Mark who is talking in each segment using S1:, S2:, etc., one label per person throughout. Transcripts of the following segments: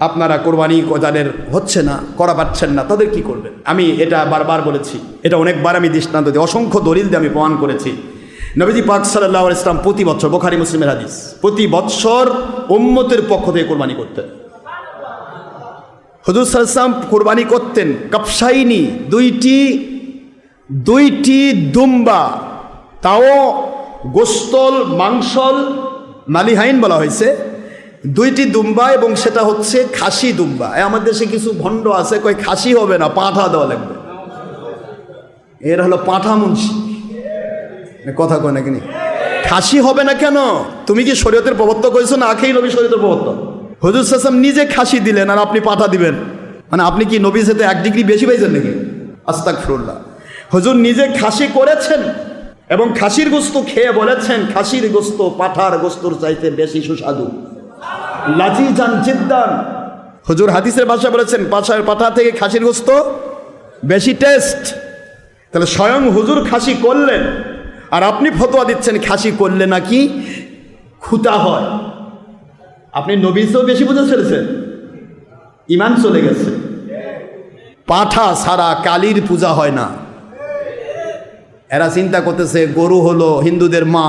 S1: আপনারা কোরবানি যাদের হচ্ছে না, করা পাচ্ছেন না, তাদের কি করবেন? আমি এটা বারবার বলেছি, এটা অনেকবার আমি দৃষ্টান্ত দিই, অসংখ্য দলিল দিয়ে আমি প্রমাণ করেছি। নবীজি পাক সাল্লাহ ইসলাম প্রতি বছর, বোখারি, মুসলিমের হাদিস, প্রতি বৎসর উম্মতের পক্ষ থেকে কোরবানি করতেন। হজুর সাল্লাম কোরবানি করতেন, কাপসাইনি, দুইটি দুইটি দুম্বা, তাও গোস্তল মাংসল, মালিহাইন বলা হয়েছে। দুইটি দুম্বা এবং সেটা হচ্ছে খাসি দুম্বা। আমাদের দেশে কিছু ভণ্ড আছে কই খাসি হবে না, পাঁঠা দেওয়া লাগবে। এর হলো পাঁঠা মুন্সি। কথা কয় না? কিনি খাসি হবে না কেন? তুমি কি শরীয়তের প্রবর্তক করেছ না আখেই নবী শরীয়তের প্রবর্তক। হজুর সাসাম নিজে খাসি দিলেন আর আপনি পাঠা দিবেন। মানে আপনি কি নবী সাথে এক ডিগ্রি বেশি পাইছেন নাকি? আস্তাক ফিরুল্লাহ হজুর নিজে খাসি করেছেন এবং খাসির গোস্ত খেয়ে বলেছেন, খাসির গোস্ত, পাঠার গোস্তর চাইতে বেশি সুস্বাদু। লাজি যান জিদ্দান। হুজুর হাদিসের ভাষা বলেছেন পাশার পাঠা থেকে খাসির গোস্ত, বেশি টেস্ট তাহলে স্বয়ং হুজুর খাসি করলেন, আর আপনি ফতোয়া দিচ্ছেন, খাসি করলে নাকি খুতা হয়। আপনি নবীজও বেশি বুঝে ফেলেছেন ইমান চলে গেছে। পাঠা সারা কালীর পূজা হয় না। এরা চিন্তা করতেছে, গরু হলো হিন্দুদের মা,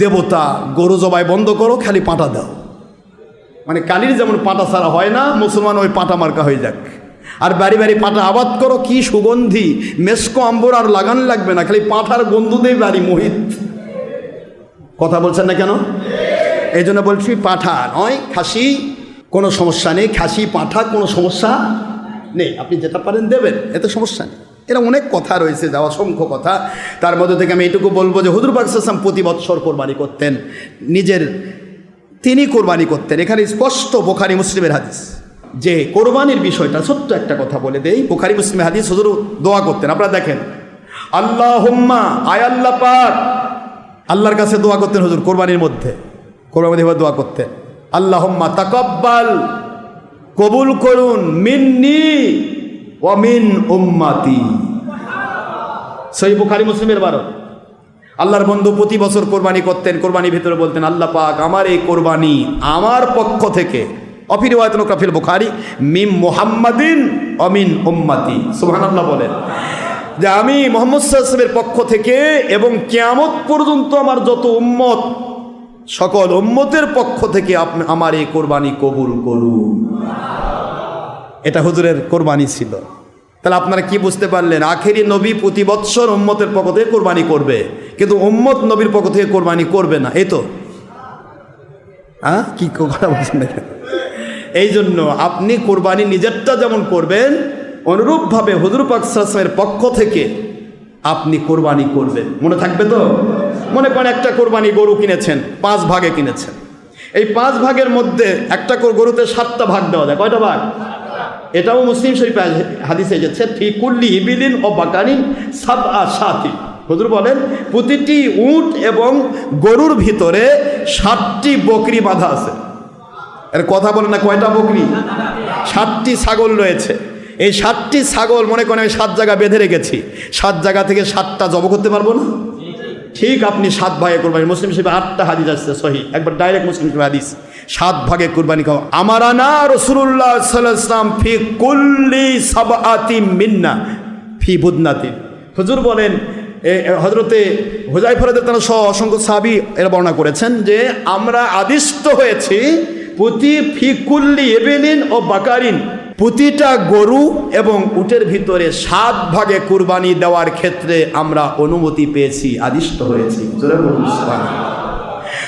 S1: দেবতা, গরু জবাই বন্ধ করো, খালি পাঁটা দাও। মানে কালির যেমন পাটা ছাড়া হয় না, মুসলমান ওই পাটা মার্কা হয়ে যাক। আর বাড়ি বাড়ি পাটা আবাদ করো, কি সুগন্ধি, মেসকো, আম্বর আর লাগান লাগবে না, খালি পাঠার গন্ধুতেই বাড়ি মোহিত। কথা বলছেন না কেন? এই জন্য বলছি পাঠা নয়, খাসি, কোনো সমস্যা নেই, খাসি, পাঠা, কোনো সমস্যা নেই। আপনি যেটা পারেন দেবেন, এতে সমস্যা নেই। এরা অনেক কথা রয়েছে যা অসংখ্য কথা। তার মধ্যে থেকে আমি এইটুকু বলব যে হুজুর পাকসাম প্রতি বৎসর কোরবানি করতেন। নিজের তিনি কোরবানি করতেন। এখানে স্পষ্ট বোখারি মুসলিমের হাদিস। যে কোরবানির বিষয়টা সত্য একটা কথা বলে দেই। বোখারি মুসলিমের হাদিস হুজুর দোয়া করতেন। আপনারা দেখেন আল্লাহ হুম্মা আয় আল্লাহ পাক। আল্লাহর কাছে দোয়া করতেন হুজুর কোরবানির মধ্যে। কোরবানির মধ্যে দোয়া করতেন। আল্লাহ হুম্মা তাকব্বাল, কবুল করুন, মিন্নি ওয়ামিন উম্মাতি। সেই বুখারি মুসলিমের বারো। আল্লাহর বন্ধু প্রতি বছর কোরবানি করতেন কোরবানির ভিতরে বলতেন, আল্লাহ পাক আমার এই কোরবানি আমার পক্ষ থেকে। অফির ওয়াতনকাফিল বুখারি, মিম মোহাম্মদিন অমিন উম্মাতি। সুবহান আল্লাহ বলেন, যে আমি মোহাম্মদ সাল্লামের পক্ষ থেকে এবং কিয়ামত পর্যন্ত আমার যত উম্মত, সকল উম্মতের পক্ষ থেকে আপনি আমার এই কোরবানি কবুল করুন। এটা হুজুরের কোরবানি ছিল। তাহলে আপনারা কি বুঝতে পারলেন? আখেরি নবী প্রতি বৎসর উম্মতের পক্ষ থেকে কোরবানি করবে। কিন্তু উম্মত নবীর পক্ষ থেকে কোরবানি করবে না। এই তো। হ্যাঁ কি কথা বলছেন না কেন? এই জন্য আপনি কোরবানি নিজেরটা যেমন করবেন, অনুরূপভাবে হুজুর পাকসামের পক্ষ থেকে আপনি কোরবানি করবেন। মনে থাকবে তো? মনে করেন একটা কোরবানি গরু কিনেছেন, পাঁচ ভাগে কিনেছেন। এই পাঁচ ভাগের মধ্যে একটা গরুতে সাতটা ভাগ দেওয়া যায়। কয়টা ভাগ? এটাও মুসলিম শরীফ হাদিসে এসেছে, ফি কুল্লি ইবিলিন ও বাকানিন সাব আ সাথী হুজুর বলেন, প্রতিটি উট এবং গরুর ভিতরে ষাটটি বকরি বাঁধা আছে। এর কথা বলে না কয়টা বকরি? ষাটটি ছাগল রয়েছে। এই ষাটটি ছাগল মনে করেন আমি সাত জায়গা বেঁধে রেখেছি। সাত জায়গা থেকে সাতটা জব করতে পারব না? ঠিক আপনি সাত ভাগে করবেন। মুসলিম হিসেবে আটটা হাদিস আসছে, সহি। একবার ডাইরেক্ট মুসলিম হিসেবে হাদিস। সাত ভাগে কুরবানি খাও আমার আনা রসুল্লাহ সাল্লাম ফি কুল্লি সাবাতি মিন্না, ফি বুদনাতি। হুজুর বলেন হজরতে হুজাই ফরাদের তারা সহ অসংখ্য সাবি এরা বর্ণনা করেছেন যে, আমরা আদিষ্ট হয়েছি প্রতি ফিকুল্লি এবেলিন ও বাকারিন, প্রতিটা গরু এবং উটের ভিতরে সাত ভাগে কুরবানি দেওয়ার ক্ষেত্রে আমরা অনুমতি পেয়েছি, আদিষ্ট হয়েছি।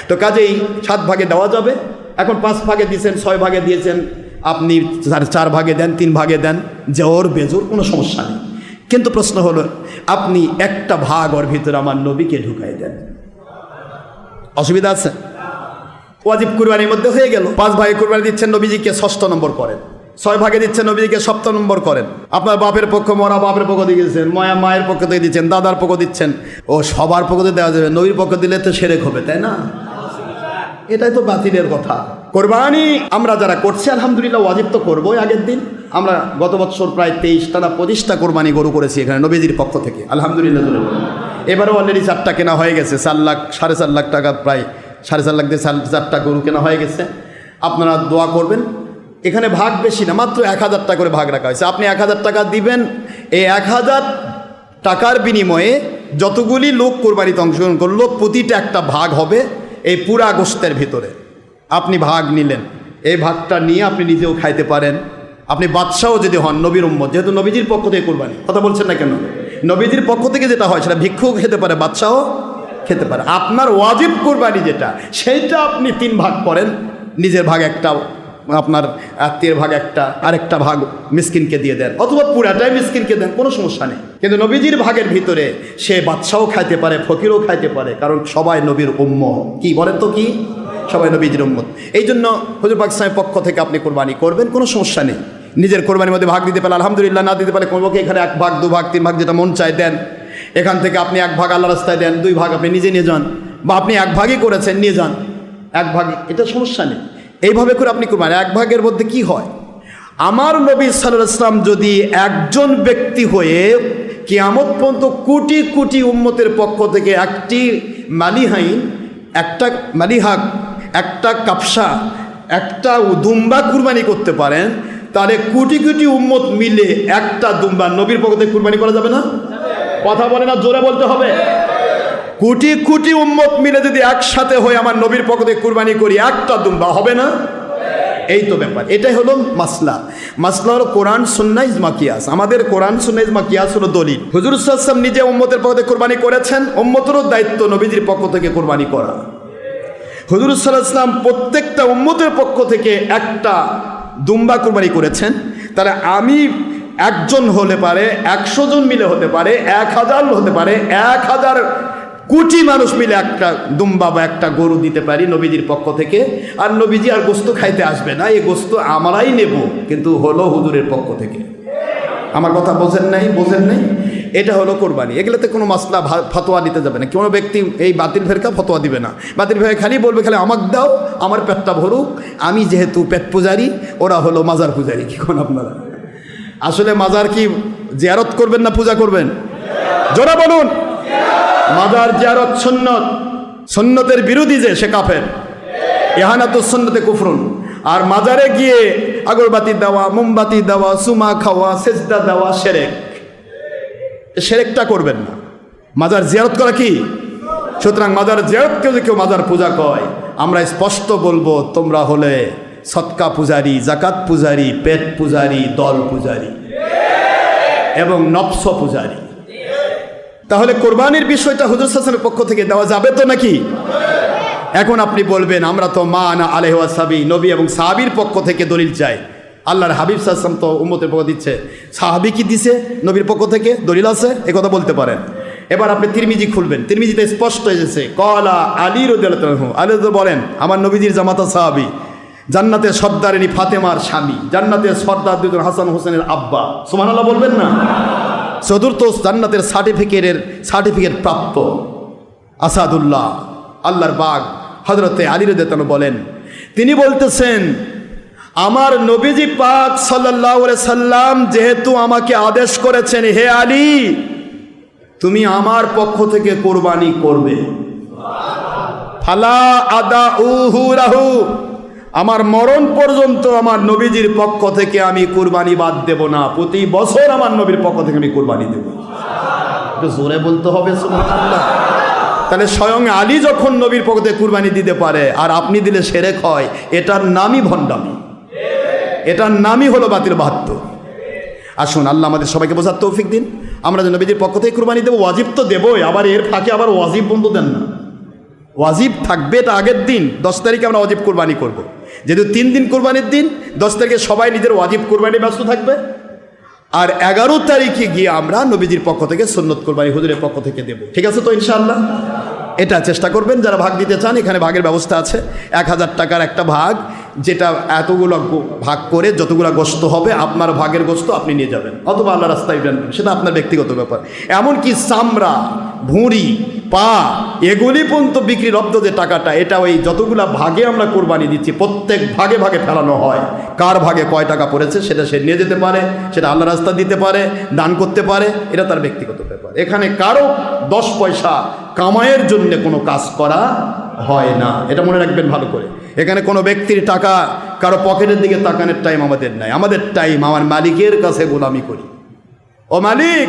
S1: তো কাজেই সাত ভাগে দেওয়া যাবে এখন পাঁচ ভাগে দিয়েছেন, ছয় ভাগে দিয়েছেন। আপনি চার ভাগে দেন, তিন ভাগে দেন, জোর বেজোর কোনো সমস্যা নেই। কিন্তু প্রশ্ন হলো, আপনি একটা ভাগ ওর ভিতরে আমার নবীকে ঢুকাই দেন। অসুবিধা আছে? ওয়াজিব কুরবানির মধ্যে হয়ে গেল। পাঁচ ভাগে কুরবানি দিচ্ছেন নবীজিকে ষষ্ঠ নম্বর করেন। ছয় ভাগে দিচ্ছেন নবীজিকে সপ্তম নম্বর করেন। আপনার বাপের পক্ষ, মরা বাপের পক্ষ দিয়ে দিচ্ছেন ময়া মায়ের পক্ষ থেকে দিচ্ছেন, দাদার পক্ষ দিচ্ছেন। ও সবার পক্ষ দিয়ে দেওয়া যাবে, নবীর পক্ষ দিলে তো সেরেক হবে, তাই না? এটাই তো বাতিলের কথা। কোরবানি আমরা যারা করছি, আলহামদুলিল্লাহ ওয়াজিব তো করবোই আগের দিন। আমরা গত বছর প্রায় তেইশটা না পঁচিশটা কোরবানি গরু করেছি এখানে নবীজির পক্ষ থেকে, আলহামদুলিল্লাহ। এবারেও অলরেডি চারটা কেনা হয়ে গেছে, চার লাখ, সাড়ে চার লাখ টাকা প্রায়, সাড়ে চার লাখ দিয়ে চার চারটা গরু কেনা হয়ে গেছে। আপনারা দোয়া করবেন, এখানে ভাগ বেশি না, মাত্র এক হাজার টাকা করে ভাগ রাখা হয়েছে। আপনি এক হাজার টাকা দিবেন, এই এক হাজার টাকার বিনিময়ে যতগুলি লোক কোরবানিতে অংশগ্রহণ করল, প্রতিটা একটা ভাগ হবে। এই পুরা গোস্তের ভিতরে। আপনি ভাগ নিলেন। এই ভাগটা নিয়ে আপনি নিজেও খাইতে পারেন। আপনি বাদশাহও যদি হন, নবীর উম্মত, যেহেতু নবীজির পক্ষ থেকে কোরবানি। কথা বলছেন না কেন? নবীজির পক্ষ থেকে যেটা হয়, সেটা ভিক্ষুক খেতে পারে বাদশাহও খেতে পারে। আপনার ওয়াজিব কোরবানি যেটা, সেইটা আপনি তিন ভাগ করেন। নিজের ভাগ একটা আপনার আত্মীয়ের ভাগ একটা, আরেকটা ভাগ মিসকিনকে দিয়ে দেন। অথবা পুরাটাই মিসকিনকে দেন, কোনো সমস্যা নেই। কিন্তু নবীজির ভাগের ভিতরে সে বাদশাও খাইতে পারে, ফকিরও খাইতে পারে, কারণ সবাই নবীর উম্ম কি বলেন তো কি? সবাই নবীজির উম্মত। এই জন্য হজুর পাকিস্তানের পক্ষ থেকে আপনি কোরবানি করবেন, কোনো সমস্যা নেই। নিজের কোরবানির মধ্যে ভাগ দিতে পারলে আলহামদুলিল্লাহ, না দিতে পারলে কোনোকে এখানে এক ভাগ, দু ভাগ, তিন ভাগ যেটা মন চায় দেন। এখান থেকে আপনি এক ভাগ আল্লাহ রাস্তায় দেন, দুই ভাগ আপনি নিজে নিয়ে যান। বা আপনি এক ভাগই করেছেন, নিয়ে যান। এক ভাগে, এটা সমস্যা নেই। এইভাবে করে আপনি করবেন, এক ভাগের মধ্যে কি হয়? আমার নবী সাল্লাহ ইসলাম যদি একজন ব্যক্তি হয়ে কিয়ামত পর্যন্ত কোটি কোটি উম্মতের পক্ষ থেকে একটি মালিহাইন, একটা মালিহাক, একটা কাপসা, একটা দুম্বা কুরবানি করতে পারেন, তাহলে কোটি কোটি উম্মত মিলে একটা দুম্বা নবীর পক্ষ থেকে কুরবানি করা যাবে না? কথা বলে না, জোরে বলতে হবে। কোটি কোটি উম্মত মিলে যদি একসাথে হয়ে আমার নবীর পক্ষ কুরবানি করি, একটা দুম্বা হবে না? এই তো ব্যাপার। এটাই হলো মাসলা। মাসলা হলো কোরআন সুন্না ইজমা, কিয়াস। আমাদের কোরআন সুন্না ইজমা, কিয়াস হলো দলিল। হুজুর সাল্লাম নিজে উম্মতের পক্ষ থেকে কোরবানি করেছেন, উম্মতেরও দায়িত্ব নবীজির পক্ষ থেকে কোরবানি করা। হুজুর সাল্লাম প্রত্যেকটা উম্মতের পক্ষ থেকে একটা দুম্বা কোরবানি করেছেন। তাহলে আমি একজন হলে পারে, একশো জন মিলে হতে পারে, এক হাজার হতে পারে, এক হাজার কোটি মানুষ মিলে একটা দুম্বা বা একটা গরু দিতে পারি নবীজির পক্ষ থেকে। আর নবীজি আর গোস্ত খাইতে আসবে না, এই গোস্ত আমরাই নেব, কিন্তু হলো হুজুরের পক্ষ থেকে। আমার কথা বোঝেন নাই বোঝেন নাই? এটা হলো কোরবানি। এগুলোতে কোনো মাসলা ভা- ফতোয়া দিতে যাবে না। কোনো ব্যক্তি এই বাতিল ফেরকা ফতোয়া দিবে না। বাতিল ফেরকা খালি বলবে খালি, আমাকে দাও, আমার পেটটা ভরুক, আমি যেহেতু পেট পূজারি, ওরা হলো মাজার পূজারি। কি কোন আপনারা? আসলে মাজার কি জিয়ারত করবেন না পূজা করবেন? জোরা বলুন। মাজার জিয়ারত সুন্নত। সুন্নতের বিরোধী যে, সে কাফের। এহানাত সুন্নতে কুফরুন। আর মাজারে গিয়ে আগরবাতি দেওয়া, মোমবাতি দেওয়া, সুমা খাওয়া, সেজদা দেওয়া, সেরেক। সেরেকটা করবেন না। মাজার জিয়ারত করা কি? সুতরাং মাজার জিয়ারতকে যদি কেউ মাজার পূজা কয়, আমরা স্পষ্ট বলব, তোমরা হলে সৎকা পূজারি জাকাত পূজারি, পেট পূজারি, দল পূজারি। এবং নফস পূজারি। তাহলে কোরবানির বিষয়টা হুজুর হাসানের পক্ষ থেকে দেওয়া যাবে তো নাকি? এখন আপনি বলবেন, আমরা তো মা না আলেহ সাবি নবী এবং সাহাবির পক্ষ থেকে দলিল চাই। আল্লাহর হাবিব সাহসাম তো উম্মতের পক্ষ দিচ্ছে। সাহাবি কি দিছে? নবীর পক্ষ থেকে দলিল আছে? এ কথা বলতে পারেন। এবার আপনি তিরমিজি খুলবেন। তিরমিজিতে স্পষ্ট এসেছে কলা আলী রদুল্লাহ আলী বলেন, আমার নবীজির জামাতা সাহাবি। জান্নাতের সর্দারিনী ফাতেমার স্বামী জান্নাতের সর্দার দুজন হাসান হোসেনের আব্বা। সুমানাল্লাহ বলবেন না? চতুর্থ জান্নাতের সার্টিফিকেটের সার্টিফিকেট প্রাপ্ত। আসাদুল্লাহ, আল্লাহর বাগ হজরতে আলী রদেতানু বলেন, তিনি বলতেছেন, আমার নবীজি পাক সাল্লাহ সাল্লাম যেহেতু আমাকে আদেশ করেছেন, হে আলী, তুমি আমার পক্ষ থেকে কোরবানি করবে। ফালা আদা উহু রাহু আমার মরণ পর্যন্ত আমার নবীজির পক্ষ থেকে আমি কুরবানি বাদ দেব না। প্রতি বছর আমার নবীর পক্ষ থেকে আমি কুরবানি দেব। জোরে বলতে হবে তাহলে স্বয়ং আলী যখন নবীর পক্ষ থেকে কুরবানি দিতে পারে, আর আপনি দিলে সেরেক হয়, এটার নামই ভণ্ডামি। এটার নামই হলো বাতিল বাহাত্তর। আসুন, আল্লাহ আমাদের সবাইকে বোঝার তৌফিক দিন। আমরা যেন নবীজির পক্ষ থেকে কুরবানি দেবো, ওয়াজিব তো দেবোই, আবার এর ফাঁকে আবার ওয়াজিব বন্ধ দেন না। ওয়াজিব থাকবে এটা আগের দিন, দশ তারিখে আমরা ওয়াজিব কুরবানি করব। যেহেতু তিন দিন কোরবানির দিন, দশ তারিখে সবাই নিজের ওয়াজিব কোরবানি ব্যস্ত থাকবে। আর এগারো তারিখে গিয়ে আমরা নবীজির পক্ষ থেকে সন্ন্যত কোরবানি হুজুরের পক্ষ থেকে দেব। ঠিক আছে তো ইনশাল্লাহ এটা চেষ্টা করবেন, যারা ভাগ দিতে চান, এখানে ভাগের ব্যবস্থা আছে। এক হাজার টাকার একটা ভাগ যেটা এতগুলো ভাগ করে যতগুলো গোস্ত হবে, আপনার ভাগের গোস্ত আপনি নিয়ে যাবেন। অথবা আল্লাহ রাস্তায় দেন। সেটা আপনার ব্যক্তিগত ব্যাপার। এমনকি চামড়া, ভুঁড়ি, পা, এগুলি পর্যন্ত বিক্রি লব্ধ যে টাকাটা, এটা ওই যতগুলা ভাগে আমরা কোরবানি দিচ্ছি, প্রত্যেক ভাগে ভাগে ফেলানো হয়। কার ভাগে কয় টাকা পড়েছে, সেটা সে নিয়ে যেতে পারে, সেটা আল্লাহ রাস্তা দিতে পারে, দান করতে পারে, এটা তার ব্যক্তিগত ব্যাপার। এখানে কারও দশ পয়সা কামাইয়ের জন্য কোনো কাজ করা হয় না। এটা মনে রাখবেন ভালো করে। এখানে কোনো ব্যক্তির টাকা কারও পকেটের দিকে তাকানোর টাইম আমাদের নাই। আমাদের টাইম আমার মালিকের কাছে গোলামি করি। ও মালিক,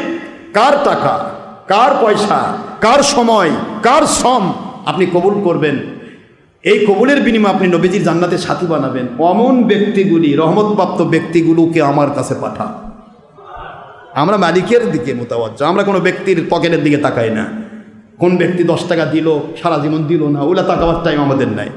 S1: কার টাকা? কার পয়সা? কার সময়? কার শ্রম? আপনি কবুল করবেন। এই কবুলের বিনিময়ে আপনি নবীজির জান্নাতের সাথী বানাবেন। অমন ব্যক্তিগুলি, রহমতপ্রাপ্ত ব্যক্তিগুলোকে আমার কাছে পাঠান। আমরা মালিকের দিকে মোতাবজ্জ, আমরা কোনো ব্যক্তির পকেটের দিকে তাকাই না। কোন ব্যক্তি দশ টাকা দিল, সারা জীবন দিল না। ওগুলা তাকাবার টাইম আমাদের নাই।